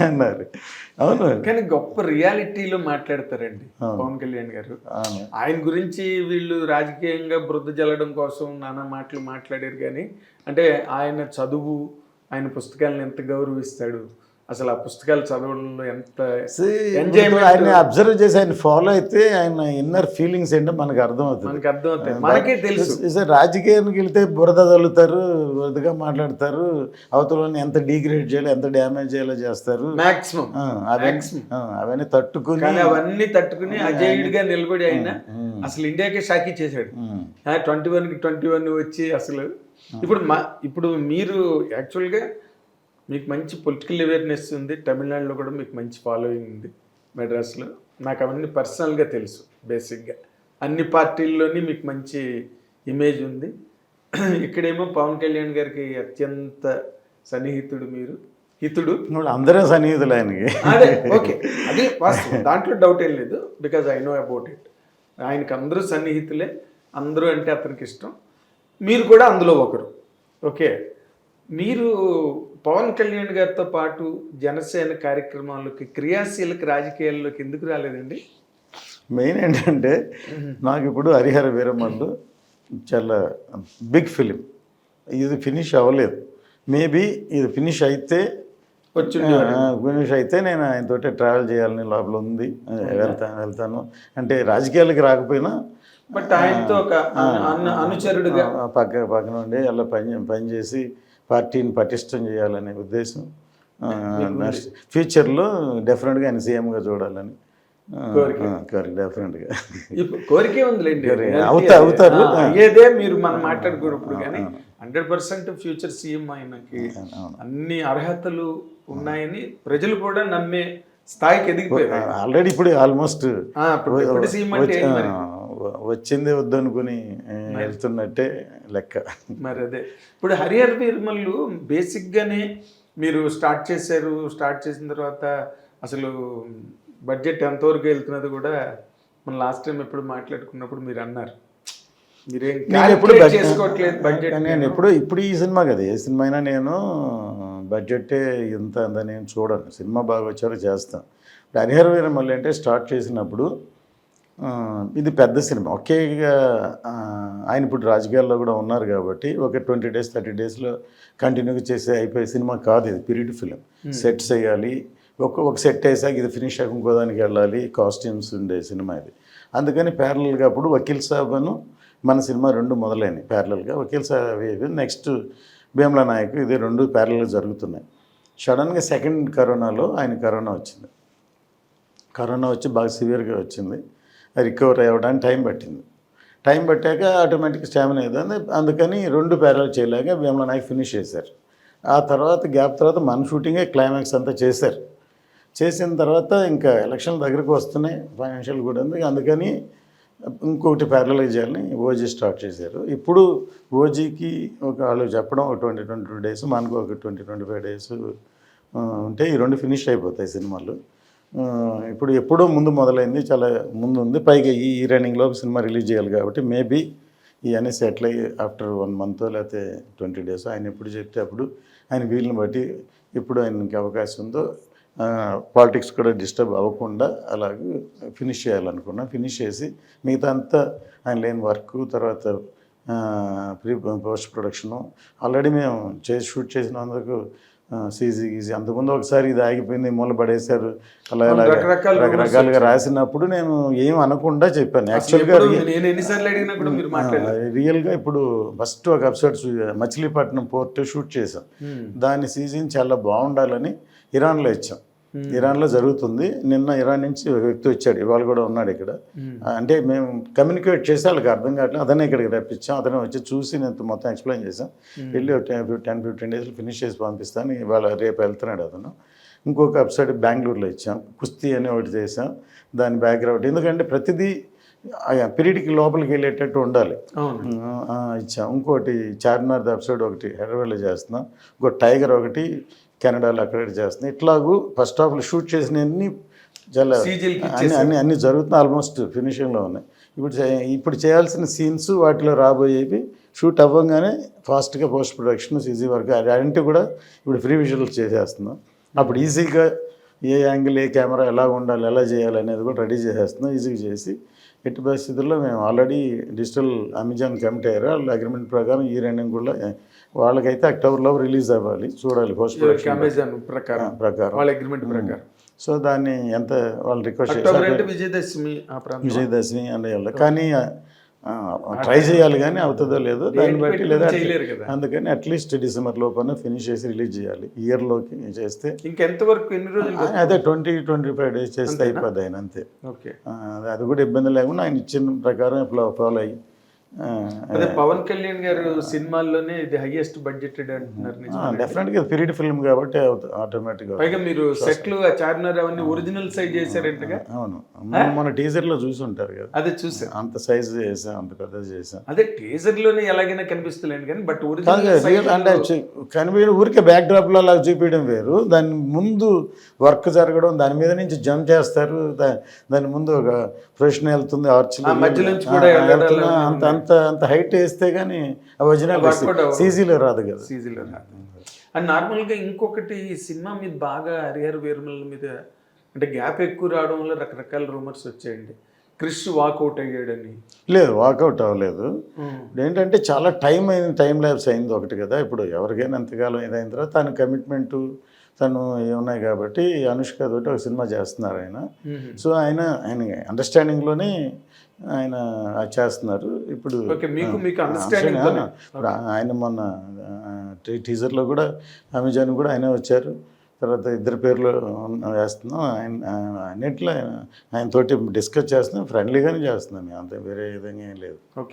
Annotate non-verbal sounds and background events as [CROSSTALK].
అన్నారు. అవును. కానీ గొప్ప రియాలిటీలో మాట్లాడతారండి. పవన్ కళ్యాణ్ గారు. ఆయన గురించి వీళ్ళు రాజకీయంగా బురద జల్లడం కోసం నానా మాటలు మాట్లాడారు కానీ అంటే ఆయన చదువు ఆయన పుస్తకాలను ఎంత గౌరవిస్తాడు అసలు ఆ పుస్తకాలు చదవడంలో ఎంత ఆయన అబ్జర్వ్ చేసి ఆయన ఫాలో అయితే ఆయన ఇన్నర్ ఫీలింగ్స్ ఏంటో మనకు అర్థమవుతుంది. మనకి అర్థమవుతాయి మనకే తెలుసు. రాజకీయానికి వెళ్తే బురద చల్లుతారు బురదగా మాట్లాడతారు అవతలని ఎంత డీగ్రేడ్ చేయాలో ఎంత డ్యామేజ్ చేయాలో చేస్తారు. మాక్సిమం ఆ, అవన్నీ తట్టుకుని కానీ అవన్నీ తట్టుకుని అజేయుడిగా నిలబడి ఆయన అసలు ఇండియాకే షాకీ చేశాడు. ట్వంటీ వన్కి ట్వంటీ వన్ వచ్చి అసలు ఇప్పుడు మా ఇప్పుడు మీరు యాక్చువల్గా మీకు మంచి పొలిటికల్ అవేర్నెస్ ఉంది తమిళనాడులో కూడా మీకు మంచి ఫాలోయింగ్ ఉంది మెడ్రాస్లో. నాకు అవన్నీ పర్సనల్గా తెలుసు బేసిక్గా. అన్ని పార్టీల్లోని మీకు మంచి ఇమేజ్ ఉంది. [CLEARS THROAT] ఇక్కడేమో పవన్ కళ్యాణ్ గారికి అత్యంత సన్నిహితుడు మీరు. హితుడు? అందరూ సన్నిహితులు ఆయనకి. అదే ఓకే. అది వాస్తవం. దాంట్లో డౌట్ ఏం లేదు because I know about it ఆయనకి అందరూ సన్నిహితులే అందరూ అంటే అతనికి ఇష్టం. మీరు కూడా అందులో ఒకరు ఓకే. మీరు పవన్ కళ్యాణ్ గారితో పాటు జనసేన కార్యక్రమాల్లోకి క్రియాశీలక రాజకీయాల్లోకి ఎందుకు రాలేదండి? మెయిన్ ఏంటంటే నాకు ఇప్పుడు హరిహర వీరమల్లు చాలా బిగ్ ఫిలిం. ఇది ఫినిష్ అవ్వలేదు. మేబీ ఇది ఫినిష్ అయితే వచ్చి ఫినిష్ అయితే నేను ఆయనతోటి ట్రావెల్ చేయాలని లోపల ఉంది. వెళ్తాను వెళ్తాను. అంటే రాజకీయాలకు రాకపోయినా బట్ ఆయనతో ఒక అను- అను- అనుచరుడుగా. పక్క పక్కన ఉండి అలా పని పని చేసి పార్టీని పటిష్టం చేయాలనే ఉద్దేశం నెక్స్ట్ ఫ్యూచర్లో డెఫినెట్గా ఆయన సీఎంగా చూడాలని కోరిక. కోరిక డెఫినెట్గా ఇప్పుడు కోరికే ఉందిలేండి అవుతా- అవుతారు. అయ్యేదే మీరు మనం మాట్లాడుకున్నప్పుడు కానీ హండ్రెడ్ పర్సెంట్ ఫ్యూచర్ సీఎం ఆయనకి. అన్ని అర్హతలు ఉన్నాయని ప్రజలు కూడా నమ్మే స్థాయికి ఎదిగిపోయారు. ఆల్రెడీ ఇప్పుడు ఆల్మోస్ట్ సీఎం అంటే? వచ్చిందే వద్దనుకుని వెళ్తున్నట్టే లెక్క. మరి అదే. ఇప్పుడు హరిహర వీరమల్లు బేసిక్గానే మీరు స్టార్ట్ చేశారు స్టార్ట్ చేసిన తర్వాత అసలు బడ్జెట్ ఎంతవరకు వెళ్తున్నది కూడా మన లాస్ట్ టైం ఎప్పుడు మాట్లాడుకున్నప్పుడు మీరు అన్నారు. మీరేం నేను ఎప్పుడు చేసుకోవట్లేదు బడ్జెట్ నేను ఎప్పుడు ఇప్పుడు ఈ సినిమా కదా ఏ సినిమా అయినా నేను బడ్జెటే ఇంత అంత నేను చూడను. సినిమా బాగా వచ్చారో చేస్తాను. ఇప్పుడు హరిహర వీరమల్లి అంటే స్టార్ట్ చేసినప్పుడు ఇది పెద్ద సినిమా. ఒకేగా ఆ, ఆయన ఇప్పుడు రాజకీయాల్లో కూడా ఉన్నారు కాబట్టి ఒక ట్వంటీ డేస్ థర్టీ డేస్లో కంటిన్యూగా చేసే అయిపోయే సినిమా కాదు ఇది పీరియడ్ ఫిలిం. సెట్స్ వేయాలి. ఒక ఒక సెట్ వేసాక ఇది ఫినిష్ అయ్యాక ఇంకో దానికి వెళ్ళాలి. కాస్ట్యూమ్స్ ఉండే సినిమా ఇది. అందుకని ప్యారలల్గా అప్పుడు వకీల్ సాబ్ అను మన సినిమా రెండు మొదలైనవి ప్యారలల్గా వకీల్ సాబ్ నెక్స్ట్ భీమలా నాయక్ ఇది రెండు ప్యారలల్గా జరుగుతున్నాయి. సడన్గా సెకండ్ కరోనాలో ఆయన కరోనా వచ్చింది. కరోనా వచ్చి బాగా సివియర్గా వచ్చింది. రికవర్ అవ్వడానికి టైం పట్టింది. టైం పట్టాక ఆటోమేటిక్ స్టామినా అయింది అందుకని రెండు ప్యారల్ చేయలేక భీమలా నాయక్ ఫినిష్ చేశారు. ఆ తర్వాత గ్యాప్ తర్వాత మన షూటింగే క్లైమాక్స్ అంతా చేశారు. చేసిన తర్వాత ఇంకా ఎలక్షన్ దగ్గరకు వస్తున్నాయి. ఫైనాన్షియల్ కూడా ఉంది. అందుకని ఇంకొకటి ప్యారలైజ్ చేయాలని ఓజీ స్టార్ట్ చేశారు. ఇప్పుడు ఓజీకి ఒక వాళ్ళు చెప్పడం ఒక ట్వంటీ ట్వంటీ టూ డేస్ మనకు ఒక ట్వంటీ ట్వంటీ ఫైవ్ డేస్ ఉంటే ఈ రెండు ఫినిష్ అయిపోతాయి సినిమాలు. ఇప్పుడు ఎప్పుడో ముందు మొదలైంది చాలా ముందు ఉంది. పైగా ఈ ఈ రన్నింగ్లో సినిమా రిలీజ్ చేయాలి కాబట్టి మేబీ ఇవన్నీ సెటిల్ అయ్యి ఆఫ్టర్ వన్ మంత్ లేకపోతే ట్వంటీ డేస్ ఆయన ఎప్పుడు చెప్తే అప్పుడు ఆయన వీళ్ళని బట్టి ఎప్పుడు ఆయనకి అవకాశం ఉందో పాలిటిక్స్ కూడా డిస్టర్బ్ అవ్వకుండా అలాగే ఫినిష్ చేయాలనుకున్నా ఫినిష్ చేసి మిగతా అంతా ఆయన లేని వర్క్ తర్వాత ప్రీ పోస్ట్ ప్రొడక్షను ఆల్రెడీ మేము చేసి షూట్ చేసినందుకు సీజీ గీజీ అంతకుముందు ఒకసారి ఇది ఆగిపోయింది మూల పడేశారు. అలా ఇలా రకరకాలుగా రాసినప్పుడు నేను ఏం అనకుండా చెప్పాను. యాక్చువల్గా రియల్గా ఇప్పుడు ఫస్ట్ ఒక ఎపిసోడ్ మచిలీపట్నం పోర్ట్ షూట్ చేసాం దాని సీజన్ చాలా బాగుండాలని ఇరాన్లో ఇచ్చాం. ఇరాన్లో జరుగుతుంది. నిన్న ఇరాన్ నుంచి ఒక వ్యక్తి వచ్చాడు. ఇవాళ కూడా ఉన్నాడు ఇక్కడ. అంటే మేము కమ్యూనికేట్ చేసి వాళ్ళకి అర్థం కావట్లేదు అతనే ఇక్కడికి రప్పించాం. అతనే వచ్చి చూసి నేను మొత్తం ఎక్స్ప్లెయిన్ చేసాం వెళ్ళి ఒక టెన్ ఫిఫ్టీన్ డేస్లో ఫినిష్ చేసి పంపిస్తాను. ఇవాళ రేపు వెళ్తున్నాడు అతను. ఇంకొక వెబ్సైట్ బెంగళూరులో ఇచ్చాం. కుస్తీ అని ఒకటి చేసాం దాని బ్యాక్గ్రౌండ్ ఎందుకంటే ప్రతిదీ పీరియడ్కి లోపలికి వెళ్ళేటట్టు ఉండాలి. ఇచ్చాం. ఇంకోటి చార్మినార్ ఎపిసోడ్ ఒకటి హైదరాబాద్లో చేస్తున్నాం. ఇంకోటి టైగర్ ఒకటి కెనడాలో అక్కడ చేస్తున్నాం ఇట్లాగూ ఫస్ట్ హాఫ్లో షూట్ చేసినవన్నీ చాలా అన్ని అన్ని అన్ని జరుగుతున్నాయి. ఆల్మోస్ట్ ఫినిషింగ్లో ఉన్నాయి. ఇప్పుడు ఇప్పుడు చేయాల్సిన సీన్స్ వాటిలో రాబోయేవి షూట్ అవ్వగానే ఫాస్ట్గా పోస్ట్ ప్రొడక్షన్ సీజీ వర్క్ అలాంటివి కూడా ఇప్పుడు ఫ్రీ విజువల్స్ చేసేస్తున్నాం. అప్పుడు ఈజీగా ఏ యాంగిల్ ఏ కెమెరా ఎలా ఉండాలి ఎలా చేయాలి అనేది కూడా రెడీ చేసేస్తున్నాం. ఈజీగా చేసి ఎట్టి పరిస్థితుల్లో మేము ఆల్రెడీ డిజిటల్ అమెజాన్ కమిటీ అయ్యారు. వాళ్ళ అగ్రిమెంట్ ప్రకారం ఈ రెండింగ్ కూడా వాళ్ళకైతే అక్టోబర్లో రిలీజ్ అవ్వాలి చూడాలి పోస్ట్ ప్రొడక్షన్ అమెజాన్ ప్రకారం ప్రకారం. వాళ్ళ అగ్రిమెంట్ ప్రకారం. సో దాన్ని ఎంత వాళ్ళు రిక్వెస్ట్ చేశారు విజయదశమి విజయదశమి అనేవాళ్ళు కానీ ట్రై చేయాలి కానీ అవుతుందో లేదో దాన్ని బట్టి లేదా. అందుకని అట్లీస్ట్ డిసెంబర్ లోపల ఫినిష్ చేసి రిలీజ్ చేయాలి. ఇయర్లోకి చేస్తే ఇంకెంత వరకు ఎన్ని రోజులు అదే ట్వంటీ ట్వంటీ ఫైవ్ డేస్ చేస్తే అయిపోద్ది ఆయన అంతే. అది కూడా ఇబ్బంది లేకుండా ఆయన ఇచ్చిన ప్రకారం ఫాలో అయ్యి. అదే పవన్ కళ్యాణ్ గారు సినిమాల్లోనే ఇది హైయెస్ట్ బడ్జెటెడ్ అంటున్నారు నిజం. డెఫినెట్గా పీరియడ్ ఫిల్మ్ కాబట్టి ఆటోమేటిక్గా పైగా మీరు సెట్లు ఆ చార్మినార్ అవన్నీ ఒరిజినల్ సైజ్ చేశారంటగా? అవును. మన మన టీజర్లో చూసి ఉంటారు కదా. అదే చూసా. అంత సైజ్ చేసాం అంత పెద్ద చేసాం. అదే టీజర్లోనే ఎలాగైనా కనిపిస్తలేండి కానీ బట్ ఒరిజినల్ అంటే కనిపించడం ఊరికే బ్యాక్ డ్రాప్లో అలా చూపించడం వేరు. దాని ముందు వర్క్ జరగడం దాని మీద నుంచి జంప్ చేస్తారు. దాని ముందు ఒక ప్రొఫెషన్ వెళ్తుంది ఆర్చ్ మధ్య నుంచి కూడా అంత అంత అంత హైట్ వేస్తే కానీ ఒరిజినల్. సీజీలో రాదు కదా సీజీలో రాదు అండ్ నార్మల్గా ఇంకొకటి ఈ సినిమా మీద బాగా హరిహర వీరమల మీద అంటే గ్యాప్ ఎక్కువ రావడం వల్ల రకరకాల రూమర్స్ వచ్చాయండి క్రిష్ వాకౌట్ అయ్యాడని. లేదు వాకౌట్ అవ్వలేదు. ఏంటంటే చాలా టైం అయింది టైం ల్యాబ్స్ అయింది ఒకటి కదా. ఇప్పుడు ఎవరికైనా ఎంతకాలం ఇదైన తర్వాత తన కమిట్మెంటు తను ఇవి ఉన్నాయి కాబట్టి అనుష్క తోటి ఒక సినిమా చేస్తున్నారు ఆయన. సో ఆయన ఆయన అండర్స్టాండింగ్లోనే ఆయన చేస్తున్నారు. ఇప్పుడు ఇప్పుడు ఆయన మొన్న టీజర్లో కూడా అమెజాన్ కూడా ఆయనే వచ్చారు. తర్వాత ఇద్దరు పేర్లు వేస్తున్నాం. ఆయన అన్నింటిలో అన్నిట్లో ఆయన ఆయనతోటి డిస్కస్ చేస్తున్నాం. ఫ్రెండ్లీగానే చేస్తున్నాం అంత వేరే విధంగా ఏం లేదు.